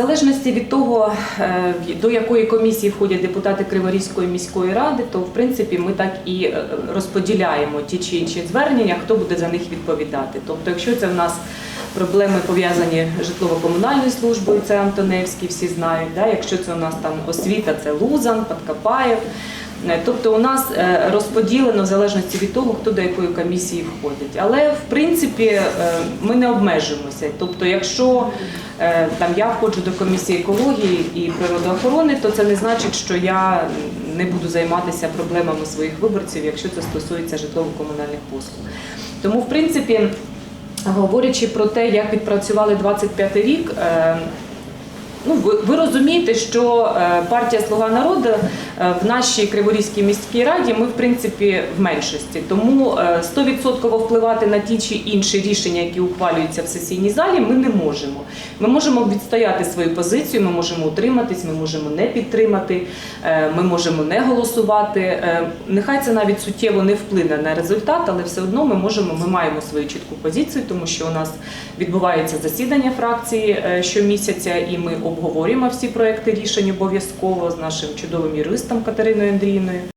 залежності від того, е, до якої комісії входять депутати Криворізької міської ради, то в принципі ми так і е, розподіляємо ті чи інші звернення, хто буде за них відповідати. Тобто, якщо це в нас проблеми пов'язані з житлово-комунальною службою, це Антоневський, всі знають. Да? Якщо це у нас там освіта, це Лузан, Подкопаєв. Е, Тобто у нас е, розподілено в залежності від того, хто до якої комісії входить. Але в принципі е, ми не обмежимося. Тобто, якщо там я входжу до комісії екології і природоохорони, то це не значить, що я не буду займатися проблемами своїх виборців, якщо це стосується житлово-комунальних послуг. Тому, в принципі, говорячи про те, як відпрацювали 25 рік. Е, Ну, ви, ви розумієте, що е, партія Слуга народу е, в нашій Криворізькій міській раді ми в принципі в меншості. Тому е, 100% впливати на ті чи інші рішення, які ухвалюються в сесійній залі, ми не можемо. Ми можемо відстояти свою позицію, ми можемо утриматись, ми можемо не підтримати, е, ми можемо не голосувати. Е, Нехай це навіть суттєво не вплине на результат, але все одно ми можемо, ми маємо свою чітку позицію, тому що у нас відбувається засідання фракції е, щомісяця, і ми обговорюємо всі проекти рішень обов'язково з нашим чудовим юристом Катериною Андріївною.